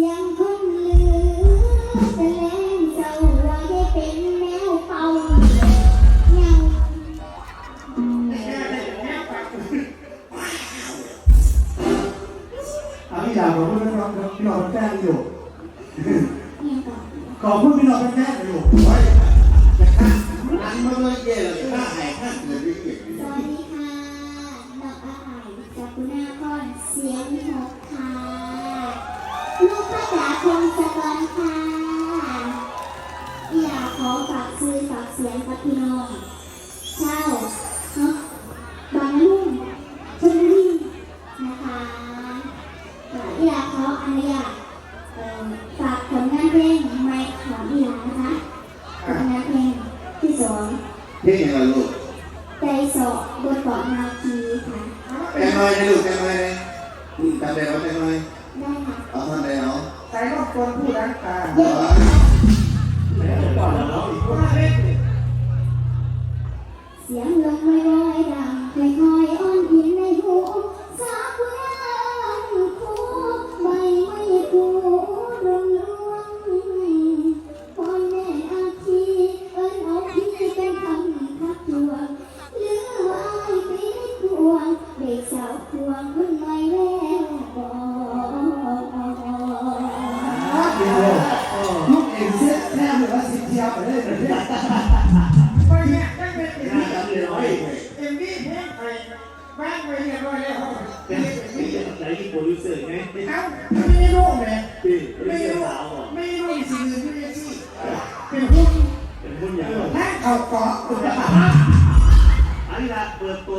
สั่นเสียงคนลือเป็นแรงเศร้าว่าได้เป็นแมวเป่าเงาแม่แม่แม่ากอาพี่ดาวขอบคุณพี่น้องพี่น้องแฟนอยู่ เนี่ยก่อ ขอบคุณพี่น้องแฟนอยู่ไว้จะฆ่านันมาเลยเย่เลย ลูกพระจ๋าคงสะกอนค่ะอยากขอฝากซื้อฝากเสียงกับพี่น้องเช่าเนาะบางลุ่มชลบุรีนะคะอยากขออนุญาตเอ่อฝากผลงานเพลงใหม่ของพี่หลานะคะผลงานเพลงที่สองเพ่งยังไงลูกใจสอบบนเกาะนาคีค่ะแกน้อยนะลูกแกน้อยนะจำได้ไหมแกน้อยได้ค่ะ เอาท่อนไหนเอา ใส่ร อบคนผู้รักตา เอ็มวีเพลงไปบ้านไปเรียบร้อยแล้วเป็นเป็นไหนที่โปรดิวเซอร์ไงเอ้าไม่ได้รู้แม่พี่โปรดิไม่วเซอรู้ร์สาวอะไม่รู้สิ่งอื่นไม่ได้สิเป็นหุ้นเป็นคนอย่างนั่งเขาเกาะอันนี้ละเปิดตัว